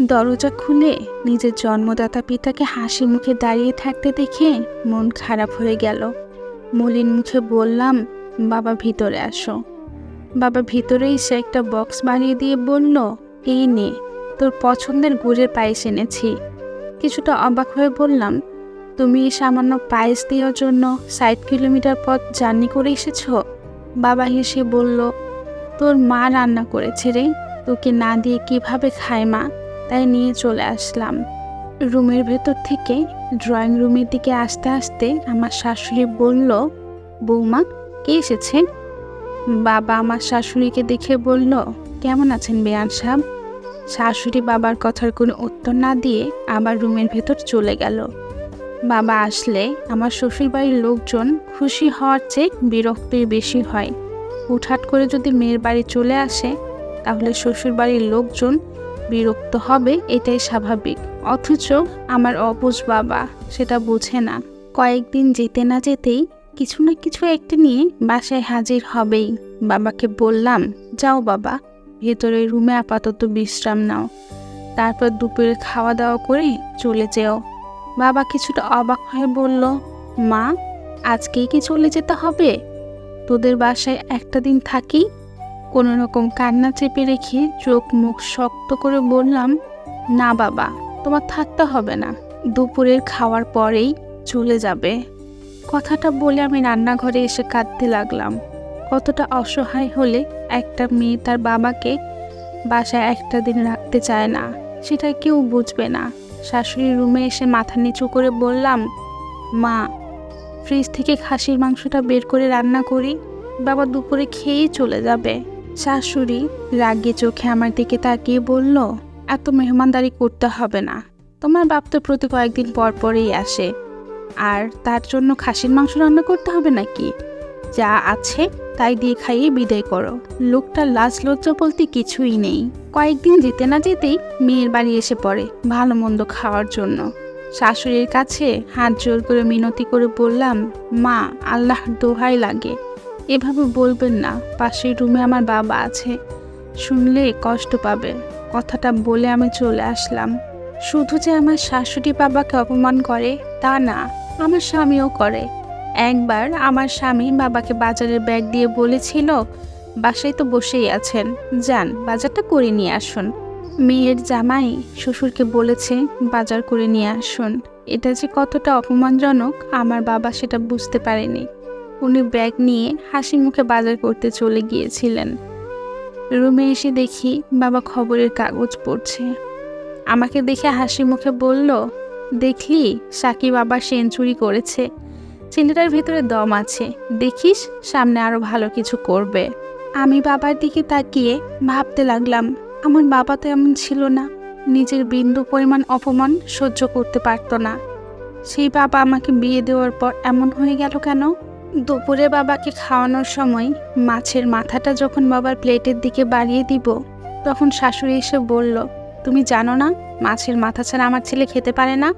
দরজা খুলে নিজের জন্মদাতা পিতাকে হাসি মুখে দাঁড়িয়ে থাকতে দেখে মন খারাপ হয়ে গেল। মলিন মুখে বললাম, বাবা, ভিতরে আসো। বাবা ভিতরে এসে একটা বক্স বানিয়ে দিয়ে বলল, এই নে, তোর পছন্দের গুড়ের পায়েস এনেছি। কিছুটা অবাক হয়ে বললাম, তুমি এই সামান্য পায়েস দেওয়ার জন্য ষাট কিলোমিটার পথ জার্নি করে এসেছ? বাবা হেসে বলল, তোর মা রান্না করেছে রে, তোকে না দিয়ে কীভাবে খায় মা? তাই নিয়ে চলে আসলাম। রুমের ভেতর থেকে ড্রয়িং রুমের দিকে আসতে আসতে আমার শাশুড়ি বলল, বৌমা, কে এসেছে? বাবা আমার শাশুড়িকে দেখে বলল, কেমন আছেন বেয়ান সাহেব? শাশুড়ি বাবার কথার কোনো উত্তর না দিয়ে আবার রুমের ভেতর চলে গেল। বাবা আসলে আমার শ্বশুরবাড়ির লোকজন খুশি হওয়ার চেয়ে বিরক্তই বেশি হয়। হুটহাট করে যদি মেয়ের বাড়ি চলে আসে, তাহলে শ্বশুরবাড়ির লোকজন বিরক্ত হবে, এটাই স্বাভাবিক। অথচ আমার অবুজ বাবা সেটা বোঝে না। কয়েকদিন যেতে না যেতেই কিছু না কিছু একটা নিয়ে বাসায় হাজির হবেই। বাবাকে বললাম, যাও বাবা ভেতরে রুমে আপাতত বিশ্রাম নাও। তারপর দুপুরে খাওয়া দাওয়া করে চলে যেও। বাবা কিছুটা অবাক হয়ে বলল, মা, আজকেই কি চলে যেতে হবে? তোদের বাসায় একটা দিন থাকি? কোনো রকম কান্না চেপে রেখে চোখ মুখ শক্ত করে বললাম, না বাবা, তোমার থাকতে হবে না। দুপুরের খাওয়ার পরেই চলে যাবে। কথাটা বলে আমি রান্নাঘরে এসে কাঁদতে লাগলাম। কতটা অসহায় হলে একটা মেয়ে তার বাবাকে বাসায় একটা দিন রাখতে চায় না, সেটা কেউ বুঝবে না। শাশুড়ির রুমে এসে মাথা নিচু করে বললাম, মা, ফ্রিজ থেকে খাসির মাংসটা বের করে রান্না করি, বাবা দুপুরে খেয়েই চলে যাবে। শাশুড়ি রাগে চোখে আমার দিকে তাকিয়ে বলল, এত মেহমানদারি করতে হবে না। তোমার বাপ তো প্রতি কয়েকদিন পর পরেই আসে। আর তার জন্য খাসির মাংস রান্না করতে হবে নাকি? যা আছে তাই দিয়ে খাইয়ে বিদায় করো। লোকটা লাজ লজ্জা বলতে কিছুই নেই। কয়েকদিন যেতে না যেতেই মেয়ের বাড়ি এসে পড়ে ভালো মন্দ খাওয়ার জন্য। শাশুড়ির কাছে হাত জোর করে মিনতি করে বললাম, মা, আল্লাহর দোহাই লাগে। এভাবে বলবেন না, পাশের রুমে আমার বাবা আছে। শুনলে কষ্ট পাবে, কথাটা বলে আমি চলে আসলাম। শুধু যে আমার শাশুড়ি বাবাকে অপমান করে, তা না, আমার স্বামীও করে। একবার আমার স্বামী বাবাকে বাজারের ব্যাগ দিয়ে বলেছিল, বাসায় তো বসেই আছেন, যান, বাজারটা করে নিয়ে আসুন। মেয়ের জামাই শ্বশুরকে বলেছে, বাজার করে নিয়ে আসুন। এটা যে কতটা অপমানজনক, আমার বাবা সেটা বুঝতে পারেনি। উনি ব্যাগ নিয়ে হাসি মুখে বাজার করতে চলে গিয়েছিলেন। রুমে এসে দেখি বাবা খবরের কাগজ পড়ছে। আমাকে দেখে হাসি মুখে বলল, দেখলি, সাকিব আবার সেঞ্চুরি করেছে। ছেলেটার ভিতরে দম আছে। দেখিস, সামনে আরও ভালো কিছু করবে। আমি বাবার দিকে তাকিয়ে ভাবতে লাগলাম, আমার বাবা তো এমন ছিল না। নিজের বিন্দু পরিমাণ অপমান সহ্য করতে পারতো না। সেই বাবা আমাকে বিয়ে দেওয়ার পর এমন হয়ে গেল কেন? দুপুরে বাবাকে খাওয়ানোর সময় মাছের মাথাটা যখন বাবার প্লেটের দিকে বাড়িয়ে দিব, তখন শাশুড়ি এসে বলল, তুমি জানো না, মাছের মাথা ছাড়া আমার ছেলে খেতে পারে না?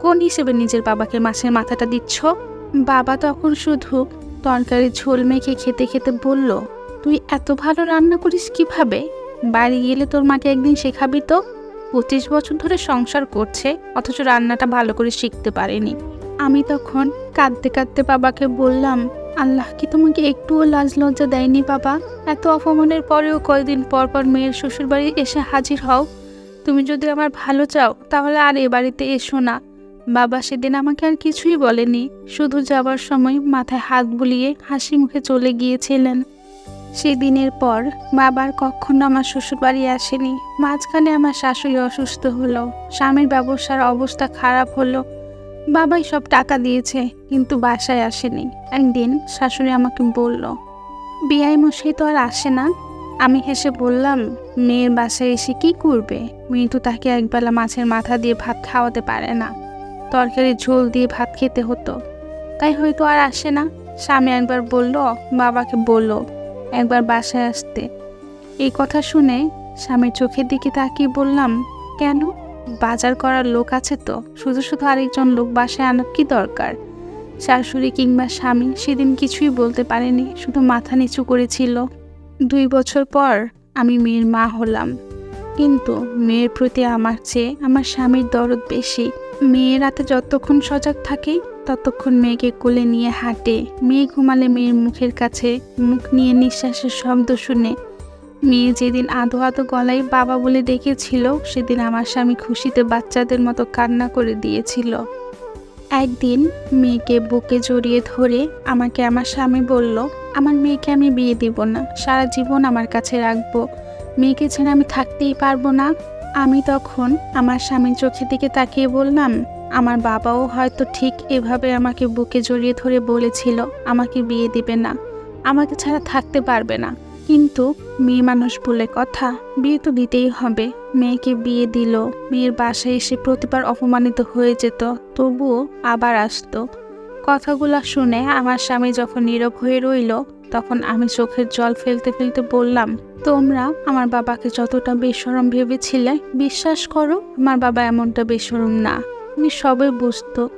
কোন হিসেবে নিজের বাবাকে মাছের মাথাটা দিচ্ছ? বাবা তখন শুধু তরকারি ঝোল মেখে খেতে খেতে বলল, তুই এত ভালো রান্না করিস কীভাবে? বাড়ি গেলে তোর মাকে একদিন শেখাবি তো? পঁচিশ বছর ধরে সংসার করছে, অথচ রান্নাটা ভালো করে শিখতে পারেনি। আমি তখন কাঁদতে কাঁদতে বাবাকে বললাম, আল্লাহ কি তোমাকে একটুও লাজ লজ্জা দেয়নি বাবা? এত অপমানের পরেও কয়েকদিন পর পর মেয়ের শ্বশুরবাড়ি এসে হাজির হও। তুমি যদি আমার ভালো চাও, তাহলে আর এ বাড়িতে এসো না। বাবা সেদিন আমাকে আর কিছুই বলেনি, শুধু যাবার সময় মাথায় হাত বুলিয়ে হাসি মুখে চলে গিয়েছিলেন। সেদিনের পর বাবার কখনো আমার শ্বশুরবাড়ি আসেনি। মাঝখানে আমার শাশুড়ি অসুস্থ হলো, স্বামীর ব্যবসার অবস্থা খারাপ হলো বাবাই সব টাকা দিয়েছে, কিন্তু বাসায় আসেনি। একদিন শাশুড়ি আমাকে বলল বিয়াই মশাই তো আর আসে না। আমি হেসে বললাম, মেয়ের বাসায় এসে কি করবে? মেয়ে তো তাকে একবেলা মাছের মাথা দিয়ে ভাত খাওয়াতে পারে না। তরকারি ঝোল দিয়ে ভাত খেতে হতো। তাই হয়তো আর আসে না। স্বামী একবার বলল, বাবাকে বলল একবার বাসায় আসতে। এই কথা শুনে স্বামীর চোখের দিকে তাকিয়ে বললাম, কেন? বাজার করার লোক আছে তো, শুধু শুধু আরেকজন লোক বাসায় আনার কি দরকার? শাশুড়ি কিংবা স্বামী সেদিন কিছুই বলতে পারেনি, শুধু মাথা নিচু করেছিল। দুই বছর পর আমি মেয়ের মা হলাম। কিন্তু মেয়ের প্রতি আমার চেয়ে আমার স্বামীর দরদ বেশি। মেয়ে রাতে যতক্ষণ সজাগ থাকে, ততক্ষণ মেয়েকে কোলে নিয়ে হাঁটে। মেয়ে ঘুমালে মেয়ের মুখের কাছে মুখ নিয়ে নিঃশ্বাসের শব্দ শুনে মেয়ে যেদিন আধো আধো গলায় বাবা বলে ডেকেছিল, সেদিন আমার স্বামী খুশিতে বাচ্চাদের মতো কান্না করে দিয়েছিল। একদিন মেয়েকে বুকে জড়িয়ে ধরে আমাকে আমার স্বামী বলল, আমার মেয়েকে আমি বিয়ে দিব না, সারা জীবন আমার কাছে রাখব। মেয়েকে ছেড়ে আমি থাকতেই পারব না। আমি তখন আমার স্বামীর চোখের দিকে তাকিয়ে বললাম, আমার বাবাও হয়তো ঠিক এভাবে আমাকে বুকে জড়িয়ে ধরে বলেছিল, আমাকে বিয়ে দিবে না, আমাকে ছাড়া থাকতে পারবে না। কিন্তু মেয়ে মানুষ বলে কথা, বিয়ে তো দিতেই হবে। মেয়েকে বিয়ে দিল, মেয়ের বাসায় এসে প্রতিবার অপমানিত হয়ে যেত, তবুও আবার আসতো। কথাগুলো শুনে আমার স্বামী যখন নীরব হয়ে রইল, তখন আমি চোখের জল ফেলতে ফেলতে বললাম, তোমরা আমার বাবাকে যতটা বেসরম ভেবেছিলে, বিশ্বাস করো, আমার বাবা এমনটা বেসরম না। উনি সবই বুঝতো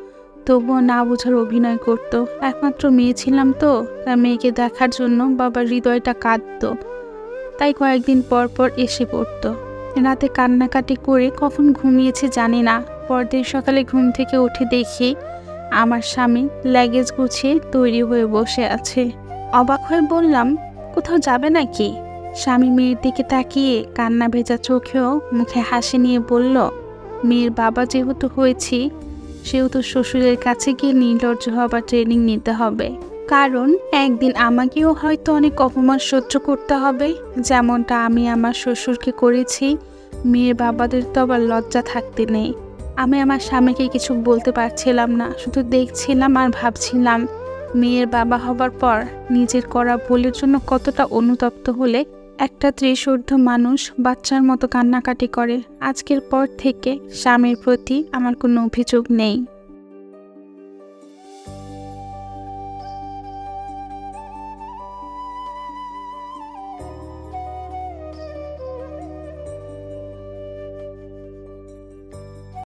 তবুও না বোঝার অভিনয় করত। একমাত্র মেয়ে ছিলাম তো, তার মেয়েকে দেখার জন্য বাবার হৃদয়টা কাঁদতো। তাই কয়েকদিন পর পর এসে পড়তো। রাতে কান্নাকাটি করে কখন ঘুমিয়েছে জানি না। পরদিন সকালে ঘুম থেকে উঠে দেখি আমার স্বামী ল্যাগেজ গুছিয়ে তৈরি হয়ে বসে আছে। অবাক হয়ে বললাম, কোথাও যাবে নাকি? স্বামী মেয়ের দিকে তাকিয়ে কান্না ভেজা চোখেও মুখে হাসি নিয়ে বলল, মেয়ের বাবা যেহেতু হয়েছি সেহেতু শ্বশুরের কাছে গিয়ে নির্লজ্জ হবার ট্রেনিং নিতে হবে। কারণ, একদিন আমাকেও হয়তো অনেক অপমান সহ্য করতে হবে, যেমনটা আমি আমার শ্বশুরকে করেছি। মেয়ের বাবাদের তো আবার লজ্জা থাকতে নেই। আমি আমার স্বামীকে কিছু বলতে পারছিলাম না, শুধু দেখছিলাম আর ভাবছিলাম, মেয়ের বাবা হবার পর নিজের করা ভুলের জন্য কতটা অনুতপ্ত হলে একটা ত্রিশূর্ধ্ব মানুষ বাচ্চার মতো কান্নাকাটি করে। আজকের পর থেকে স্বামীর প্রতি আমার কোনো অভিযোগ নেই।